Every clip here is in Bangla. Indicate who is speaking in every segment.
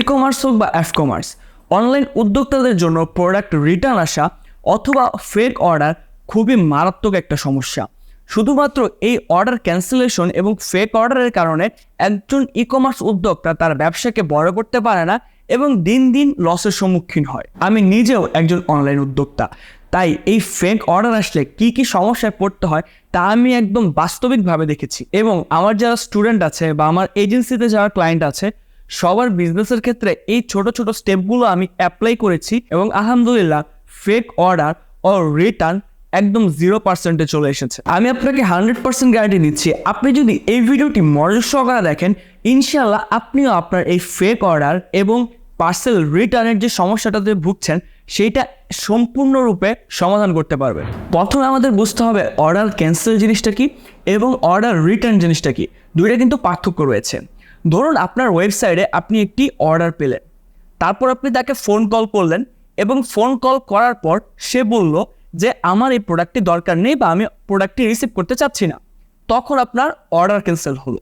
Speaker 1: ই কমার্স হোক বা অ্যাফ কমার্স অনলাইন উদ্যোক্তাদের জন্য প্রোডাক্ট রিটার্ন আসা অথবা ফেক অর্ডার খুবই মারাত্মক একটা সমস্যা। শুধুমাত্র এই অর্ডার ক্যান্সেলেশন এবং ফেক অর্ডারের কারণে একজন ই কমার্স উদ্যোক্তা তার ব্যবসাকে বড় করতে পারে না এবং দিন দিন লসের সম্মুখীন হয়। আমি নিজেও একজন অনলাইন উদ্যোক্তা, তাই এই ফেক অর্ডার আসলে কি কি সমস্যায় পড়তে হয় তা আমি একদম বাস্তবিকভাবে দেখেছি। এবং আমার যারা স্টুডেন্ট আছে বা আমার এজেন্সিতে যারা ক্লায়েন্ট আছে সবার বিজনেসের ক্ষেত্রে এই ছোট ছোট স্টেপগুলো আমি অ্যাপ্লাই করেছি এবং আলহামদুলিল্লাহ ফেক অর্ডার ও রিটার্ন একদম জিরো পার্সেন্টে চলে এসেছে। আমি আপনাকে হান্ড্রেড পার্সেন্ট গ্যারান্টি দিচ্ছি, আপনি যদি এই ভিডিওটি মনোযোগ সহকারে দেখেন ইনশাল্লাহ আপনিও আপনার এই ফেক অর্ডার এবং পার্সেল রিটার্নের যে সমস্যাটাতে ভুগছেন সেইটা সম্পূর্ণরূপে সমাধান করতে পারবেন। প্রথমে আমাদের বুঝতে হবে অর্ডার ক্যান্সেল জিনিসটা কি এবং অর্ডার রিটার্ন জিনিসটা কি। দুইটা কিন্তু পার্থক্য রয়েছে। ধরুন আপনার ওয়েবসাইটে আপনি একটি অর্ডার পেলেন। তারপর আপনি তাকে ফোন কল করলেন এবং ফোন কল করার পর সে বলল যে, আমার এই প্রোডাক্টটি দরকার নেই বা আমি প্রোডাক্টটি রিসিভ করতে চাচ্ছি না। তখন আপনার অর্ডার ক্যান্সেল হলো।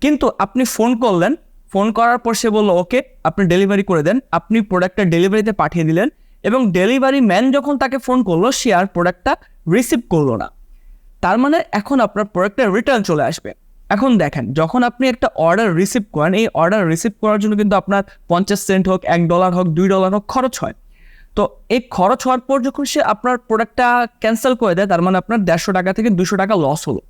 Speaker 1: কিন্তু আপনি ফোন করলেন ফোন করার পর সে বলল, ওকে, আপনি ডেলিভারি করে দেন। আপনি প্রোডাক্টটা ডেলিভারিতে পাঠিয়ে দিলেন এবং ডেলিভারি ম্যান যখন তাকে ফোন করল, সে আর প্রোডাক্টটা রিসিভ করল না। তার মানে এখন আপনার প্রোডাক্টটা রিটার্ন চলে আসবে। এখন দেখেন, যখন আপনি একটা অর্ডার রিসিভ করেন, এই অর্ডার রিসিভ করার জন্য কিন্তু আপনার পঞ্চাশ সেন্ট হোক, এক ডলার হোক, দুই ডলার হোক খরচ হয়। তো এই খরচ হওয়ার পর যখন সে আপনার প্রোডাক্টটা ক্যান্সেল করে দেয়, তার মানে আপনার দেড়শো টাকা থেকে দুশো টাকা লস হলো।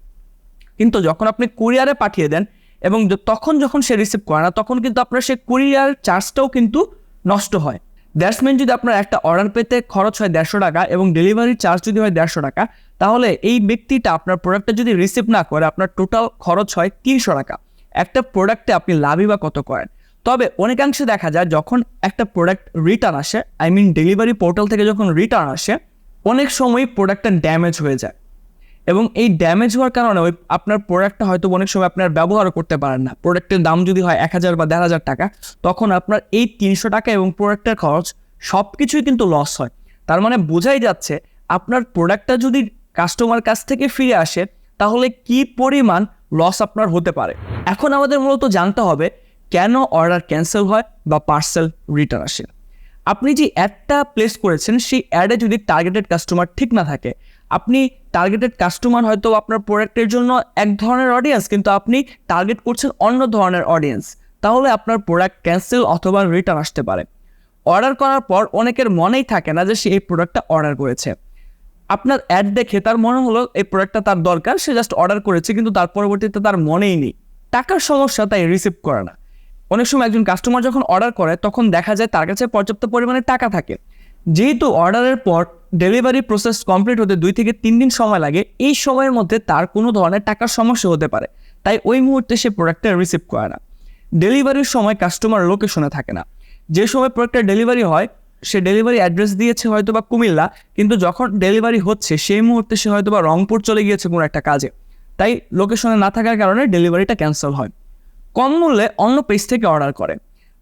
Speaker 1: কিন্তু যখন আপনি কুরিয়ারে পাঠিয়ে দেন এবং তখন যখন সে রিসিভ করে না, তখন কিন্তু আপনার সেই কুরিয়ার চার্জটাও কিন্তু নষ্ট হয়। দ্যাটস মিন যদি আপনার একটা অর্ডার পেতে খরচ হয় দেড়শো টাকা এবং ডেলিভারি চার্জ যদি হয় দেড়শো টাকা, তাহলে এই ব্যক্তিটা আপনার প্রোডাক্টটা যদি রিসিভ না করে, আপনার টোটাল খরচ হয় তিনশো টাকা। একটা প্রোডাক্টে আপনি লাভই বা কত করেন? তবে অনেকাংশে দেখা যায় যখন একটা প্রোডাক্ট রিটার্ন আসে আই মিন ডেলিভারি পোর্টাল থেকে যখন রিটার্ন আসে, অনেক সময় প্রোডাক্টটা ড্যামেজ হয়ে যায়। এবং এই ড্যামেজ হওয়ার কারণে ওই আপনার প্রোডাক্টটা হয়তো অনেক সময় আপনার ব্যবহারও করতে পারেন না। প্রোডাক্টের দাম যদি হয় এক হাজার বা দেড় হাজার টাকা, তখন আপনার এই তিনশো টাকা এবং প্রোডাক্টের খরচ সব কিছুই কিন্তু লস হয়। তার মানে বোঝাই যাচ্ছে আপনার প্রোডাক্টটা যদি কাস্টমার কাছ থেকে ফিরে আসে, তাহলে কি পরিমাণ লস আপনার হতে পারে? এখন আমাদের মূলত জানতে হবে কেন অর্ডার ক্যান্সেল হয় বা পার্সেল রিটার্ন আসে। আপনি যে অ্যাডটা প্লেস করেছেন, সেই অ্যাডে যদি টার্গেটেড কাস্টমার ঠিক না থাকে আপনি টার্গেটেড কাস্টমার হয়তো আপনার প্রোডাক্টের জন্য এক ধরনের অডিয়েন্স কিন্তু আপনি টার্গেট করছেন অন্য ধরনের অডিয়েন্স তাহলে আপনার প্রোডাক্ট ক্যান্সেল অথবা রিটার্ন আসতে পারে। অর্ডার করার পর অনেকের মনেই থাকে না যে সে এই প্রোডাক্টটা অর্ডার করেছে। আপনার অ্যাড দেখে তার মনে হলো এই প্রোডাক্টটা তার দরকার, সে জাস্ট অর্ডার করেছে, কিন্তু তার পরবর্তীতে তার মনেই নেই। টাকার সমস্যা তাই রিসিভ করে না। অনেক সময় একজন কাস্টমার যখন অর্ডার করে, তখন দেখা যায় তার কাছে পর্যাপ্ত পরিমাণে টাকা থাকে। যেহেতু অর্ডারের পর ডেলিভারি প্রসেস কমপ্লিট হতে দুই থেকে তিন দিন সময় লাগে, এই সময়ের মধ্যে তার কোনো ধরনের টাকার সমস্যা হতে পারে। তাই ওই মুহূর্তে সে প্রোডাক্টটা রিসিভ করে না। ডেলিভারির সময় কাস্টমার লোকেশনে থাকে না। যে সময় প্রোডাক্টটা ডেলিভারি হয়, সে ডেলিভারি অ্যাড্রেস দিয়েছে হয়তো বা কুমিল্লা, কিন্তু যখন ডেলিভারি হচ্ছে, সেই মুহূর্তে সে হয়তো বা রংপুর চলে গিয়েছে কোনো একটা কাজে। তাই লোকেশনে না থাকার কারণে ডেলিভারিটা ক্যান্সেল হয়। কম মূল্যে অন্য পেজ থেকে অর্ডার করে।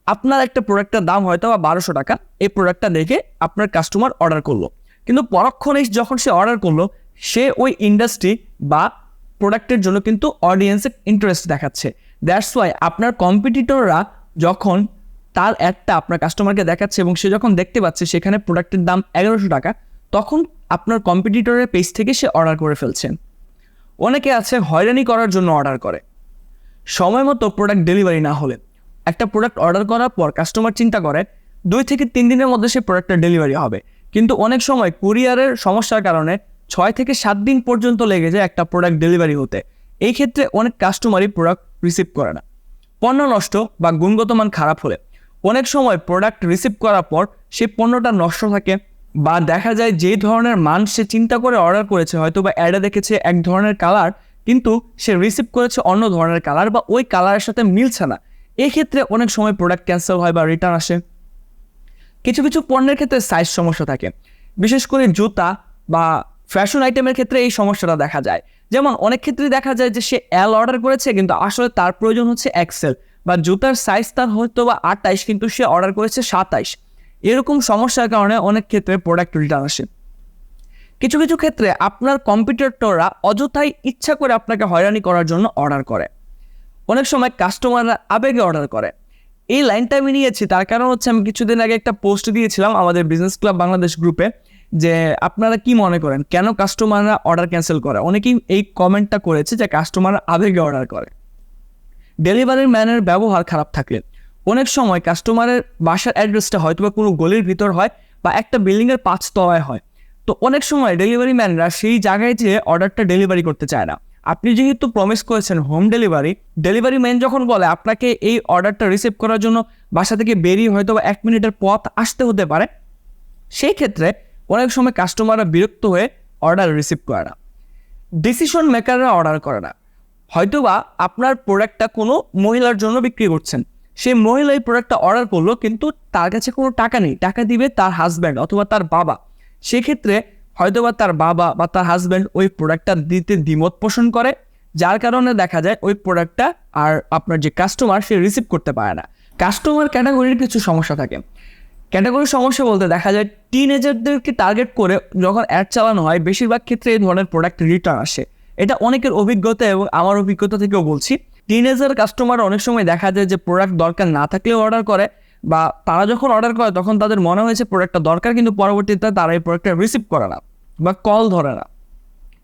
Speaker 1: আপনার একটা প্রোডাক্টের দাম হয়তো বা বারোশো টাকা, এই প্রোডাক্টটা দেখে আপনার কাস্টমার অর্ডার করল। কিন্তু পরক্ষণে যখন সে অর্ডার করল, সে ওই ইন্ডাস্ট্রি বা প্রোডাক্টের জন্য কিন্তু অডিয়েন্সের ইন্টারেস্ট দেখাচ্ছে। দ্যাটস ওয়াই আপনার কম্পিটিটররা যখন তার অ্যাডটা আপনার কাস্টমারকে দেখাচ্ছে এবং সে যখন দেখতে পাচ্ছে সেখানে প্রোডাক্টের দাম এগারোশো টাকা, তখন আপনার কম্পিটিটরের পেজ থেকে সে অর্ডার করে ফেলছেন অনেকে আছে হয়রানি করার জন্য অর্ডার করে। সময় মতো প্রোডাক্ট ডেলিভারি না হলে। একটা প্রোডাক্ট অর্ডার করার পর কাস্টমার চিন্তা করে, দুই থেকে তিন দিনের মধ্যে সে প্রোডাক্টটা ডেলিভারি হবে। কিন্তু অনেক সময় কুরিয়ারের সমস্যার কারণে ছয় থেকে সাত দিন পর্যন্ত লেগে যায় একটা প্রোডাক্ট ডেলিভারি হতে। এই ক্ষেত্রে অনেক কাস্টমারই প্রোডাক্ট রিসিভ করে না। পণ্য নষ্ট বা গুণগত মান খারাপ হলে অনেক সময় প্রোডাক্ট রিসিভ করার পর সেই পণ্যটা নষ্ট থাকে বা দেখা যায় যে ধরনের মান সে চিন্তা করে অর্ডার করেছে হয়তো বা অ্যাডে দেখেছে এক ধরনের কালার কিন্তু সে রিসিভ করেছে অন্য ধরনের কালার বা ওই কালারের সাথে মিলছে না। এই ক্ষেত্রে অনেক সময় প্রোডাক্ট ক্যান্সেল হয় বা রিটার্ন আসে। কিছু কিছু পণ্যের ক্ষেত্রে সাইজ সমস্যা থাকে। বিশেষ করে জুতা বা ফ্যাশন আইটেমের ক্ষেত্রে এই সমস্যাটা দেখা যায়। যেমন অনেক ক্ষেত্রে দেখা যায় যে সে এল অর্ডার করেছে কিন্তু আসলে তার প্রয়োজন হচ্ছে এক্সেল বা জুতার সাইজ তার হয়তো বা আটাইশ কিন্তু সে অর্ডার করেছে সাতাইশ। এরকম সমস্যার কারণে অনেক ক্ষেত্রে প্রোডাক্ট রিটার্ন আসে। কিছু কিছু ক্ষেত্রে আপনার কম্পিউটাররা অযথাই ইচ্ছা করে আপনাকে হয়রানি করার জন্য অর্ডার করে। অনেক সময় কাস্টমাররা আবেগে অর্ডার করে। এই লাইনটা আমি নিয়েছি, তার কারণ হচ্ছে আমি কিছুদিন আগে একটা পোস্ট দিয়েছিলাম আমাদের বিজনেস ক্লাব বাংলাদেশ গ্রুপে যে আপনারা কি মনে করেন, কেন কাস্টমাররা অর্ডার ক্যান্সেল করে? অনেকেই এই কমেন্টটা করেছে যে কাস্টমাররা আবেগে অর্ডার করে। ডেলিভারি ম্যানের ব্যবহার খারাপ থাকলে। অনেক সময় কাস্টমারের বাসার অ্যাড্রেসটা হয়তো বা কোনো গলির ভিতর হয় বা একটা বিল্ডিংয়ের পাঁচ তলায় হয়। তো অনেক সময় ডেলিভারি ম্যানরা সেই জায়গায় যেয়ে অর্ডারটা ডেলিভারি করতে চায় না। আপনি যেহেতু প্রমিস করেছেন হোম ডেলিভারি ডেলিভারি ম্যান যখন বলে আপনাকে এই অর্ডারটা রিসিভ করার জন্য বাসা থেকে বেরিয়ে হয়তো বা এক মিনিটের পথ আসতে হতে পারে, সেই ক্ষেত্রে অনেক সময় কাস্টমাররা বিরক্ত হয়ে অর্ডার রিসিভ করে না। ডিসিশন মেকাররা অর্ডার করে না। হয়তোবা আপনার প্রোডাক্টটা কোনো মহিলার জন্য বিক্রি করছেন। সেই মহিলা এই প্রোডাক্টটা অর্ডার করল, কিন্তু তার কাছে কোনো টাকা নেই। টাকা দিবে তার হাজব্যান্ড অথবা তার বাবা। সেক্ষেত্রে হয়তোবা তার বাবা বা তার হাজব্যান্ড ওই প্রোডাক্টটা দিতে দ্বিমত পোষণ করে, যার কারণে দেখা যায় ওই প্রোডাক্টটা আর আপনার যে কাস্টমার সে রিসিভ করতে পারে না। কাস্টমার ক্যাটাগরির কিছু সমস্যা থাকে। ক্যাটাগরি সমস্যা বলতে দেখা যায় টিনেজারদেরকে টার্গেট করে যখন অ্যাড চালানো হয়, বেশিরভাগ ক্ষেত্রে এই ধরনের প্রোডাক্ট রিটার্ন আসে। এটা অনেকের অভিজ্ঞতা এবং আমার অভিজ্ঞতা থেকেও বলছি। টিনেজার কাস্টমার অনেক সময় দেখা যায় যে প্রোডাক্ট দরকার না থাকলেও অর্ডার করে বা তারা যখন অর্ডার করে, তখন তাদের মনে হয়েছে প্রোডাক্টটা দরকার, কিন্তু পরবর্তীতে তারা এই প্রোডাক্টটা রিসিভ করে না বা কল ধরে না।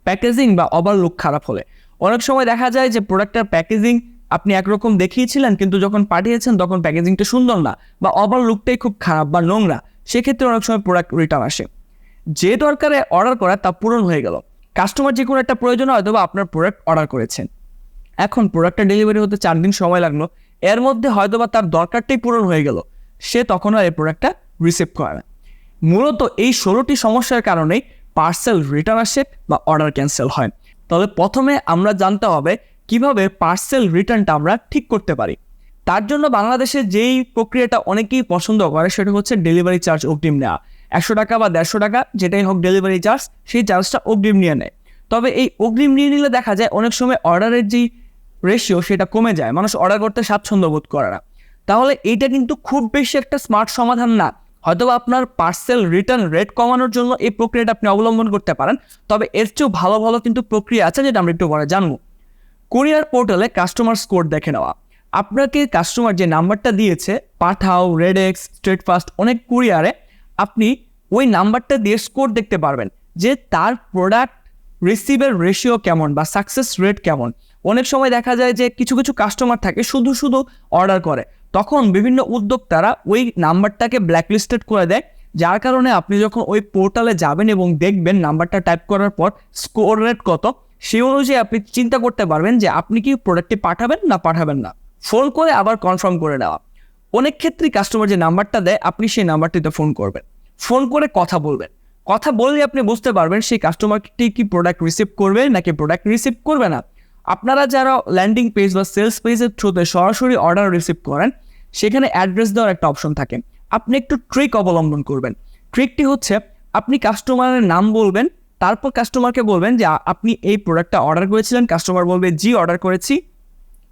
Speaker 1: প্যাকেজিং বা ওভারলুক খারাপ হলে। অনেক সময় দেখা যায় যে প্রোডাক্টটার প্যাকেজিং আপনি একরকম দেখিয়েছিলেন, কিন্তু যখন পাঠিয়েছেন, তখন প্যাকেজিংটা সুন্দর না বা ওভারলুকটাই খুব খারাপ বা নোংরা। সেক্ষেত্রে অনেক সময় প্রোডাক্ট রিটার্ন আসে। যে দরকারে অর্ডার করা, তা পূরণ হয়ে গেল। কাস্টমার যে কোনো একটা প্রয়োজন হয়তো বা আপনার প্রোডাক্ট অর্ডার করেছেন। এখন প্রোডাক্টটা ডেলিভারি হতে চার দিন সময় লাগল। এর মধ্যে হয়তো বা তার দরকারটাই পূরণ হয়ে গেল। সে তখন আর এই প্রোডাক্টটা রিসিভ করে না। মূলত এই ষোলোটি সমস্যার কারণেই পার্সেল রিটার্ন আসে বা অর্ডার ক্যান্সেল হয়। তাহলে প্রথমে আমরা জানতে হবে কীভাবে পার্সেল রিটার্নটা আমরা ঠিক করতে পারি। তার জন্য বাংলাদেশে যেই প্রক্রিয়াটা অনেকেই পছন্দ করে সেটা হচ্ছে ডেলিভারি চার্জ অগ্রিম নেওয়া। একশো টাকা বা দেড়শো টাকা, যেটাই হোক ডেলিভারি চার্জ সেই চার্জটা অগ্রিম নিয়ে নেয়। তবে এই অগ্রিম নিয়ে নিলে দেখা যায় অনেক সময় অর্ডারের যেই রেশিও সেটা কমে যায়, মানুষ অর্ডার করতে স্বাচ্ছন্দ্য বোধ করে না। তাহলে এইটা কিন্তু খুব বেশি একটা স্মার্ট সমাধান না। হয়তো আপনার পার্সেল রিটার্ন রেট কমানোর জন্য এই প্রক্রিয়াটা আপনি অবলম্বন করতে পারেন, তবে এর চেয়েও ভালো ভালো কিন্তু প্রক্রিয়া আছে যেটা আমরা একটু পরে জানব। কুরিয়ার পোর্টালে কাস্টমার স্কোর দেখে নেওয়া। আপনাকে কাস্টমার যে নাম্বারটা দিয়েছে, পাঠাও রেডেক্স স্ট্রেট ফাস্ট অনেক কুরিয়ারে আপনি ওই নাম্বারটা দিয়ে স্কোর দেখতে পারবেন যে তার প্রোডাক্ট রিসিভের রেশিও কেমন বা সাকসেস রেট কেমন। অনেক সময় দেখা যায় যে কিছু কিছু কাস্টমার থাকে, শুধু শুধু অর্ডার করে। তখন বিভিন্ন উদ্যোক্তারা ওই নাম্বারটাকে ব্ল্যাকলিস্টেড করে দেয়। যার কারণে আপনি যখন ওই পোর্টালে যাবেন এবং দেখবেন নাম্বারটা টাইপ করার পর স্কোর রেট কত সেই অনুযায়ী আপনি চিন্তা করতে পারবেন যে আপনি কি প্রোডাক্টটি পাঠাবেন না পাঠাবেন না। ফোন করে আবার কনফার্ম করে নেওয়া। অনেক ক্ষেত্রেই কাস্টমার যে নাম্বারটা দেয়, আপনি সেই নাম্বারটিতে ফোন করবেন। ফোন করে কথা বলবেন। কথা বললে আপনি বুঝতে পারবেন সেই কাস্টমারটি কি প্রোডাক্ট রিসিভ করবে নাকি প্রোডাক্ট রিসিভ করবে না। আপনারা যারা ল্যান্ডিং পেজ বা সেলস পেজের থ্রুতে সরাসরি অর্ডার রিসিভ করেন, সেখানে অ্যাড্রেস দেওয়ার একটা অপশন থাকে। আপনি একটু ট্রিক অবলম্বন করবেন। ট্রিকটি হচ্ছে, আপনি কাস্টমারের নাম বলবেন, তারপর কাস্টমারকে বলবেন যে আপনি এই প্রোডাক্টটা অর্ডার করেছিলেন। কাস্টমার বলবে, জি অর্ডার করেছি।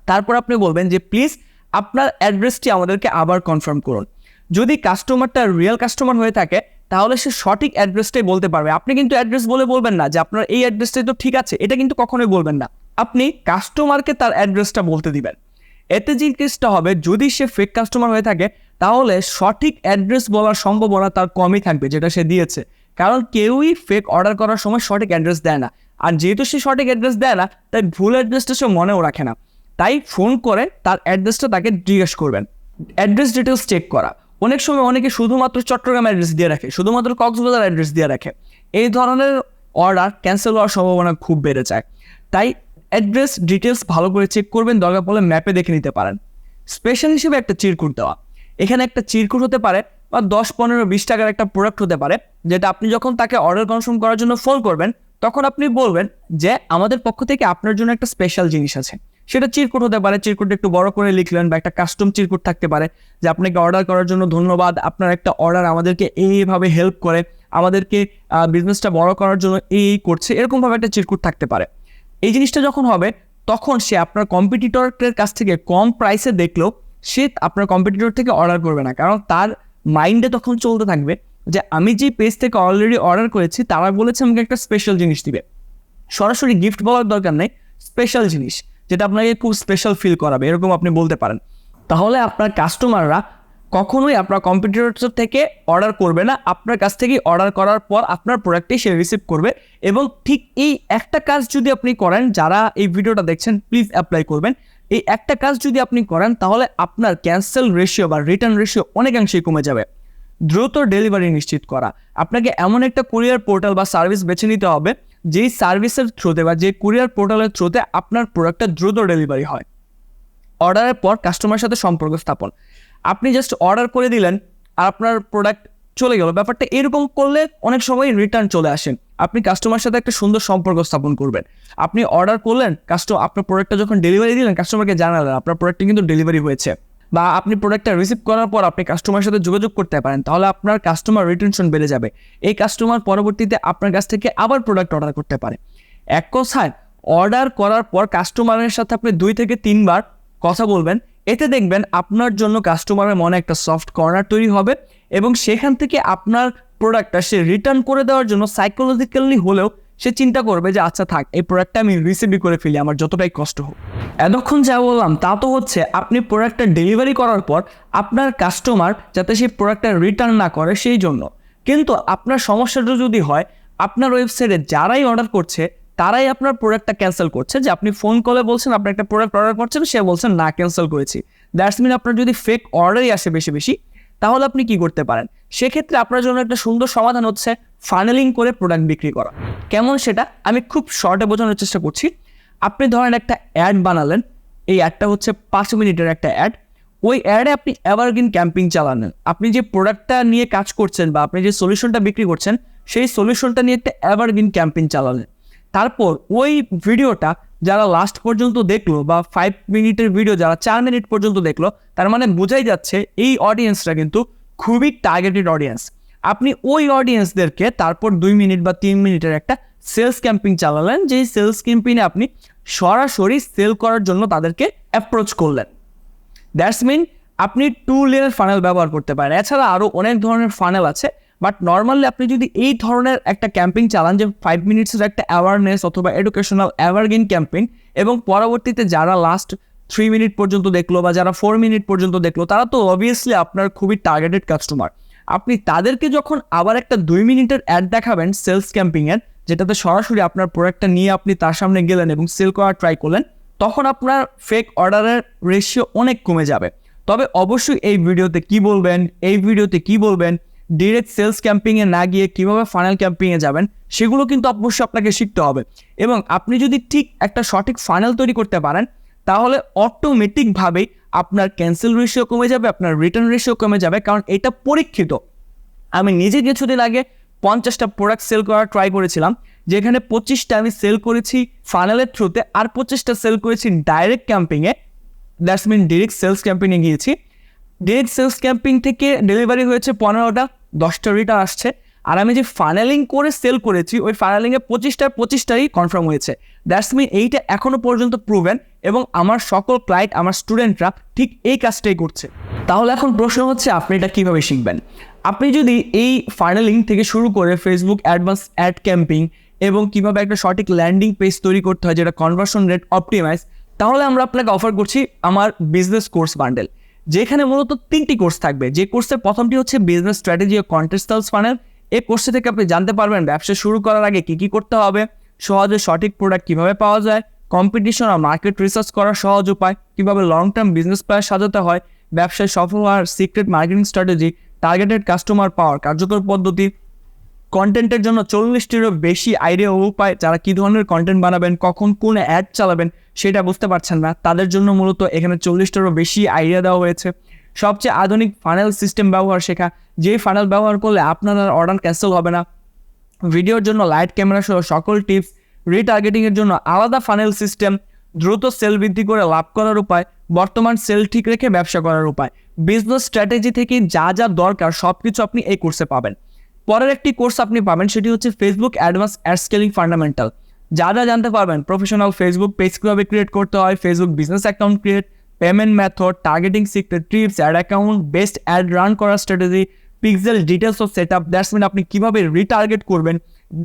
Speaker 1: তারপর আপনি বলবেন যে, প্লিজ, আপনার অ্যাড্রেসটি আমাদেরকে আবার কনফার্ম করুন। যদি কাস্টমারটা রিয়েল কাস্টমার হয়ে থাকে, তাহলে সে সঠিক অ্যাড্রেসটাই বলতে পারবে। আপনি কিন্তু অ্যাড্রেস বলে বলবেন না যে, আপনার এই অ্যাড্রেসটাই তো ঠিক আছে। এটা কিন্তু কখনোই বলবেন না। আপনি কাস্টমারকে তার অ্যাড্রেসটা বলতে দিবেন। এতে যে কেসটা হবে, যদি সে ফেক কাস্টমার হয়ে থাকে, তাহলে সঠিক অ্যাড্রেস বলার সম্ভাবনা তার কমই থাকবে, যেটা সে দিয়েছে। কারণ কেউই ফেক অর্ডার করার সময় সঠিক অ্যাড্রেস দেয় না। আর যেহেতু সে সঠিক অ্যাড্রেস দেয় না, তাই ভুল অ্যাড্রেসটা সে মনেও রাখে না। তাই ফোন করে তার অ্যাড্রেসটা তাকে জিজ্ঞেস করবেন। অ্যাড্রেস ডিটেলস চেক করা। অনেক সময় অনেকে শুধুমাত্র চট্টগ্রাম অ্যাড্রেস দিয়ে রাখে, শুধুমাত্র কক্সবাজার অ্যাড্রেস দিয়ে রাখে। এই ধরনের অর্ডার ক্যান্সেল হওয়ার সম্ভাবনা খুব বেড়ে যায়। তাই অ্যাড্রেস ডিটেলস ভালো করে চেক করবেন, দরকার পড়লে ম্যাপে দেখে নিতে পারেন। স্পেশাল হিসেবে একটা চিরকুট দেওয়া। এখানে একটা চিরকুট হতে পারে বা দশ, পনেরো, বিশ টাকার একটা প্রোডাক্ট হতে পারে, যেটা আপনি যখন তাকে অর্ডার কনফার্ম করার জন্য ফোন করবেন, তখন আপনি বলবেন যে, আমাদের পক্ষ থেকে আপনার জন্য একটা স্পেশাল জিনিস আছে। সেটা চিরকুট হতে পারে চিরকুট একটু বড় করে লিখলেন বা একটা কাস্টম চিরকুট থাকতে পারে, যে আপনাকে অর্ডার করার জন্য ধন্যবাদ, আপনার একটা অর্ডার আমাদেরকে এইভাবে হেল্প করে, আমাদেরকে বিজনেসটা বড় করার জন্য এই করছে, এরকমভাবে একটা চিরকুট থাকতে পারে। এই জিনিসটা যখন হবে, তখন সে আপনার কম্পিটিটরের কাছ থেকে কম প্রাইসে দেখলেও সে আপনার কম্পিটিটর থেকে অর্ডার করবে না। কারণ তার মাইন্ডে তখন চলতে থাকবে যে, আমি যে পেজ থেকে অলরেডি অর্ডার করেছি, তারা বলেছে আমাকে একটা স্পেশাল জিনিস দিবে। সরাসরি গিফট বলার দরকার নেই স্পেশাল জিনিস, যেটা আপনাকে খুব স্পেশাল ফিল করাবে, এরকম আপনি বলতে পারেন। তাহলে আপনার কাস্টমাররা কখনোই আপনার কম্পিটিটর থেকে অর্ডার করবে না। আপনার কাছ থেকেই অর্ডার করার পর আপনার প্রোডাক্টটি সে রিসিভ করবে এবং ঠিক এই একটা কাজ যদি আপনি করেন, যারা এই ভিডিওটা দেখছেন প্লিজ অ্যাপ্লাই করবেন। এই একটা কাজ যদি আপনি করেন, তাহলে আপনার ক্যান্সেল রেশিও বা রিটার্ন রেশিও অনেকাংশেই কমে যাবে। দ্রুত ডেলিভারি নিশ্চিত করা। আপনাকে এমন একটা কুরিয়ার পোর্টাল বা সার্ভিস বেছে নিতে হবে, যেই সার্ভিসের থ্রুতে বা যে কুরিয়ার পোর্টালের থ্রুতে আপনার প্রোডাক্টটা দ্রুত ডেলিভারি হয়। অর্ডারের পর কাস্টমারের সাথে সম্পর্ক স্থাপন। আপনি জাস্ট অর্ডার করে দিলেন, আর আপনার প্রোডাক্ট চলে গেল। ব্যাপারটা এরকম করলে অনেক সময় রিটার্ন চলে আসেন আপনি কাস্টমার সাথে একটা সুন্দর সম্পর্ক স্থাপন করবেন। আপনি অর্ডার করলেন কাস্টমার আপনার প্রোডাক্টটা যখন ডেলিভারি দিলেন কাস্টমারকে জানালেন, আপনার প্রোডাক্টটি কিন্তু ডেলিভারি হয়েছে। বা আপনি প্রোডাক্টটা রিসিভ করার পর আপনি কাস্টমারের সাথে যোগাযোগ করতে পারেন, তাহলে আপনার কাস্টমার রিটেনশন বেড়ে যাবে। এই কাস্টমার পরবর্তীতে আপনার কাছ থেকে আবার প্রোডাক্ট অর্ডার করতে পারে। এক কথায় অর্ডার করার পর কাস্টমারের সাথে আপনি দুই থেকে তিনবার কথা বলবেন এতে দেখবেন আপনার জন্য কাস্টমারের মনে একটা সফট কর্নার তৈরি হবে এবং সেখান থেকে আপনার প্রোডাক্টটা সে রিটার্ন করে দেওয়ার জন্য সাইকোলজিক্যালি হলেও সে চিন্তা করবে যে আচ্ছা থাক, এই প্রোডাক্টটা আমি রিসিভই করে ফেলি, আমার যতটাই কষ্ট হোক। এতক্ষণ যা বললাম, তা তো হচ্ছে আপনি প্রোডাক্টটা ডেলিভারি করার পর আপনার কাস্টমার যাতে সেই প্রোডাক্টটা রিটার্ন না করে, সেই জন্য। কিন্তু আপনার সমস্যাটা যদি হয়, আপনার ওয়েবসাইটে যারাই অর্ডার করছে তারাই আপনার প্রোডাক্টটা ক্যান্সেল করছে। যে আপনি ফোন কলে বলছেন, আপনি একটা প্রোডাক্ট অর্ডার করছেন, সে বলছেন, না ক্যান্সেল করেছি। দ্যাটস মিন আপনার যদি ফেক অর্ডারই আসে বেশি বেশি, তাহলে আপনি কি করতে পারেন? সেক্ষেত্রে আপনার জন্য একটা সুন্দর সমাধান হচ্ছে ফানেলিং করে প্রোডাক্ট বিক্রি করা। কেমন সেটা? আমি খুব শর্টে বোঝানোর চেষ্টা করছি। আপনি ধরেন একটা অ্যাড বানালেন, এই অ্যাডটা হচ্ছে পাঁচ মিনিটের একটা অ্যাড ওই অ্যাডে আপনি এভারগ্রিন ক্যাম্পিং চালালেন। আপনি যে প্রোডাক্টটা নিয়ে কাজ করছেন বা আপনি যে সলিউশনটা বিক্রি করছেন, সেই সলিউশনটা নিয়ে একটা এভারগ্রিন ক্যাম্পিং চালালেন। তারপর ওই ভিডিওটা যারা লাস্ট পর্যন্ত দেখল বা ফাইভ মিনিটের ভিডিও যারা চার মিনিট পর্যন্ত দেখল, তার মানে বোঝাই যাচ্ছে এই অডিয়েন্সটা কিন্তু খুবই টার্গেটেড অডিয়েন্স আপনি ওই অডিয়েন্সদেরকে তারপর দুই মিনিট বা তিন মিনিটের একটা সেলস ক্যাম্পিং চালালেন, যেই সেলস ক্যাম্পিংয়ে আপনি সরাসরি সেল করার জন্য তাদেরকে অ্যাপ্রোচ করলেন। দ্যাটস মিন আপনি টু লেয়ার ফানেল ব্যবহার করতে পারেন। এছাড়া আরও অনেক ধরনের ফানেল আছে। বাট নর্মালি আপনি যদি এই ধরনের একটা ক্যাম্পিং চালান যে ফাইভ মিনিটসের একটা অ্যাওয়ারনেস অথবা এডুকেশনাল অ্যাওয়ারগেন ক্যাম্পিং এবং পরবর্তীতে যারা লাস্ট থ্রি মিনিট পর্যন্ত দেখল বা যারা ফোর মিনিট পর্যন্ত দেখল, তারা তো অবভিয়াসলি আপনার খুবই টার্গেটেড কাস্টমার আপনি তাদেরকে যখন আবার একটা দুই মিনিটের অ্যাড দেখাবেন সেলস ক্যাম্পিংয়ের যেটাতে সরাসরি আপনার প্রোডাক্টটা নিয়ে আপনি তার সামনে গেলেন এবং সেল করার ট্রাই করলেন, তখন আপনার ফেক অর্ডারের রেশিও অনেক কমে যাবে। তবে অবশ্যই এই ভিডিওতে কি বলবেন, এই ভিডিওতে কি বলবেন ডিরেক্ট সেলস ক্যাম্পিংয়ে না গিয়ে কীভাবে ফাইনাল ক্যাম্পিংয়ে যাবেন, সেগুলো কিন্তু অবশ্যই আপনাকে শিখতে হবে। এবং আপনি যদি ঠিক একটা সঠিক ফাইনাল তৈরি করতে পারেন, তাহলে অটোমেটিকভাবেই আপনার ক্যান্সেল রেশিও কমে যাবে, আপনার রিটার্ন রেশিও কমে যাবে, কারণ এটা পরীক্ষিত। আমি নিজে কিছুদিন আগে পঞ্চাশটা প্রোডাক্ট সেল করার ট্রাই করেছিলাম, যেখানে পঁচিশটা আমি সেল করেছি ফাইনালের থ্রুতে আর পঁচিশটা সেল করেছি ডাইরেক্ট ক্যাম্পিংয়ে দ্যাটস মিন ডিরেক্ট সেলস ক্যাম্পিংয়ে গিয়েছি। ডিরেক্ট সেলস ক্যাম্পিং থেকে ডেলিভারি হয়েছে পনেরোটা দশটা রিটার্ন আসছে। আর আমি যে ফাইনালিং করে সেল করেছি, ওই ফাইনালিংয়ে পঁচিশটার পঁচিশটাই কনফার্ম হয়েছে। দ্যাটস মিন এইটা এখনও পর্যন্ত প্রুভেন এবং আমার সকল ক্লায়েন্ট আমার স্টুডেন্টরা ঠিক এই কাজটাই করছে। তাহলে এখন প্রশ্ন হচ্ছে, আপনি এটা কীভাবে শিখবেন? আপনি যদি এই ফাইনালিং থেকে শুরু করে ফেসবুক অ্যাডভান্স অ্যাড ক্যাম্পিং এবং কীভাবে একটা সঠিক ল্যান্ডিং পেজ তৈরি করতে হয়, যেটা কনভার্সন রেট অপটিমাইজ তাহলে আমরা আপনাকে অফার করছি আমার বিজনেস কোর্স বান্ডেল যেখানে মূলত তিনটি কোর্স থাকবে। যে কোর্সের প্রথমটি হচ্ছে বিজনেস স্ট্র্যাটেজি ও কন্টেস্ট সেলস ফানেল এই কোর্সে থেকে আপনি জানতে পারবেন ব্যবসা শুরু করার আগে কী কী করতে হবে, সহজে সঠিক প্রোডাক্ট কীভাবে পাওয়া যায় কম্পিটিশন আর মার্কেট রিসার্চ করার সহজ উপায়, কীভাবে লং টার্ম বিজনেস প্ল্যান সাজাতে হয়, ব্যবসায় সফল হওয়ার secret marketing strategy targeted customer পাওয়ার কার্যকর পদ্ধতি কন্টেন্টের জন্য চল্লিশটিরও বেশি আইডিয়া উপায় যারা কী ধরনের কন্টেন্ট বানাবেন, কখন কোন অ্যাড চালাবেন সেটা বুঝতে পারছেন না। তাদের জন্য মূলত এখানে চল্লিশটারও বেশি আইডিয়া দেওয়া হয়েছে। সবচেয়ে আধুনিক ফানেল সিস্টেম ব্যবহার শেখা যে ফানেল ব্যবহার করলে আপনার আর অর্ডার ক্যান্সেল হবে না। ভিডিওর জন্য লাইট ক্যামেরা সহ সকল টিপস রিটার্গেটিংয়ের জন্য আলাদা ফানেল সিস্টেম দ্রুত সেল বৃদ্ধি করে লাভ করার উপায়, বর্তমান সেল ঠিক রেখে ব্যবসা করার উপায়। বিজনেস স্ট্র্যাটেজি থেকে যা যা দরকার সব কিছু আপনি এই কোর্সে পাবেন। পরের একটি কোর্স আপনি পাবেন, সেটি হচ্ছে Facebook advance ad scaling fundamental যা যা জানতে পারবেন প্রফেশনাল ফেসবুক পেজ কীভাবে ক্রিয়েট করতে হয় Facebook business account create payment method targeting secret tips ad account best ad run করার strategy pixel details of set up that's mean আপনি কীভাবে রিটার্গেট করবেন,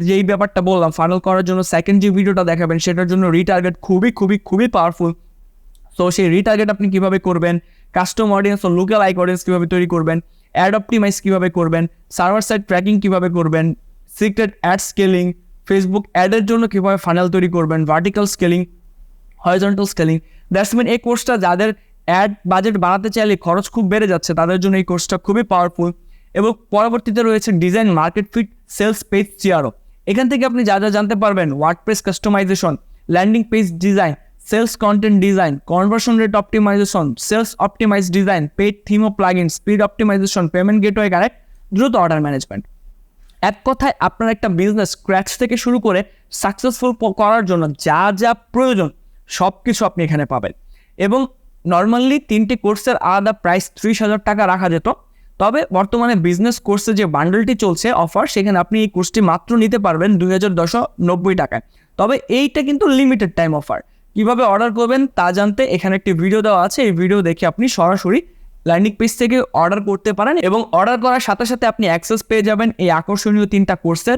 Speaker 1: যেই ব্যাপারটা বললাম ফাইনাল করার জন্য সেকেন্ড যে ভিডিওটা দেখাবেন, সেটার জন্য রিটার্গেট খুবই খুবই খুবই পাওয়ারফুল সো সেই রিটার্গেট আপনি কীভাবে করবেন কাস্টম অডিয়েন্স ও লোকাল আইক অডিয়েন্স কীভাবে তৈরি করবেন অ্যাড অপটিমাইজ কীভাবে করবেন সার্ভার সাইড ট্র্যাকিং কীভাবে করবেন সিক্রেট অ্যাড স্কেলিং ফেসবুক অ্যাডের জন্য কীভাবে ফাইনাল তৈরি করবেন vertical scaling horizontal scaling that's mean এই কোর্সটা যাদের অ্যাড বাজেট বাড়াতে চাইলে খরচ খুব বেড়ে যাচ্ছে, তাদের জন্য এই কোর্সটা খুবই পাওয়ারফুল এবং পরবর্তীতে রয়েছে design market fit sales page চেয়ারও এখান থেকে আপনি যা যা জানতে পারবেন WordPress customization landing page design sales content design conversion rate optimization sales optimize design paid ও plugin speed optimization payment gateway connect দ্রুত অর্ডার ম্যানেজমেন্ট এক কথায় আপনার একটা বিজনেস স্ক্র্যাচ থেকে শুরু করে সাকসেসফুল করার জন্য যা যা প্রয়োজন সব কিছু আপনি এখানে পাবেন। এবং নর্মালি তিনটি কোর্সের আলাদা প্রাইস ত্রিশ হাজার টাকা রাখা যেত। তবে বর্তমানে বিজনেস কোর্সে যে বান্ডেলটি চলছে অফার সেখানে আপনি এই কোর্সটি মাত্র নিতে পারবেন দুই হাজার নব্বই টাকায়। তবে এইটা কিন্তু লিমিটেড টাইম অফার কীভাবে অর্ডার করবেন তা জানতে এখানে একটি ভিডিও দেওয়া আছে। এই ভিডিও দেখে আপনি সরাসরি ল্যান্ডিং পেজ থেকে অর্ডার করতে পারেন এবং অর্ডার করার সাথে সাথে আপনি অ্যাক্সেস পেয়ে যাবেন এই আকর্ষণীয় তিনটা কোর্সের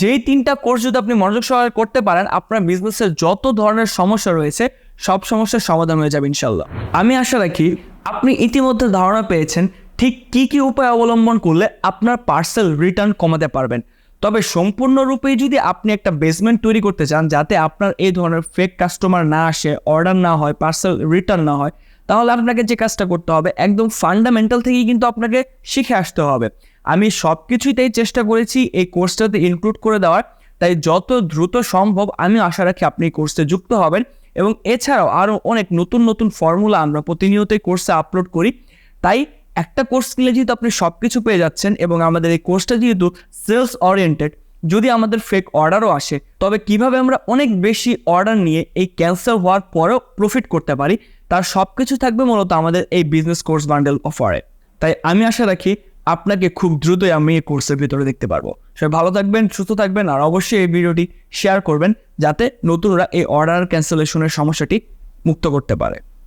Speaker 1: যেই তিনটা কোর্স যদি আপনি মনোযোগ সহকারে করতে পারেন, আপনার বিজনেসের যত ধরনের সমস্যা রয়েছে, সব সমস্যার সমাধান হয়ে যাবে ইনশাল্লাহ আমি আশা রাখি আপনি ইতিমধ্যে ধারণা পেয়েছেন ঠিক কী কী উপায় অবলম্বন করলে আপনার পার্সেল রিটার্ন কমাতে পারবেন। তবে সম্পূর্ণরূপে যদি আপনি একটা বেসমেন্ট তৈরি করতে চান যাতে আপনার এই ধরনের ফেক কাস্টমার না আসে অর্ডার না হয় পার্সেল রিটার্ন না হয়, তাহলে আপনাকে যে কাজটা করতে হবে, একদম ফান্ডামেন্টাল থেকেই কিন্তু আপনাকে শিখে আসতে হবে। আমি সব কিছুইতেই চেষ্টা করেছি এই কোর্সটাতে ইনক্লুড করে দেওয়ার, তাই যত দ্রুত সম্ভব আমি আশা রাখি আপনি এই কোর্সে যুক্ত হবেন। এবং এছাড়াও আরও অনেক নতুন নতুন ফর্মুলা আমরা প্রতিনিয়তই কোর্সে আপলোড করি। তাই একটা কোর্স কিনলে যেহেতু আপনি সব কিছু পেয়ে যাচ্ছেন এবং আমাদের এই কোর্সটা যেহেতু সেলস ওরিয়েন্টেড যদি আমাদের ফেক অর্ডারও আসে, তবে কীভাবে আমরা অনেক বেশি অর্ডার নিয়ে এই ক্যান্সেল হওয়ার পরেও প্রফিট করতে পারি, তার সব কিছু থাকবে মূলত আমাদের এই বিজনেস কোর্স বান্ডেল অফারে তাই আমি আশা রাখি আপনাকে খুব দ্রুতই আমি এই কোর্সের ভিতরে দেখতে পারব। সবাই ভালো থাকবেন, সুস্থ থাকবেন, আর অবশ্যই এই ভিডিওটি শেয়ার করবেন, যাতে নতুনরা এই অর্ডার ক্যান্সেলেশনের সমস্যাটি মুক্ত করতে পারে।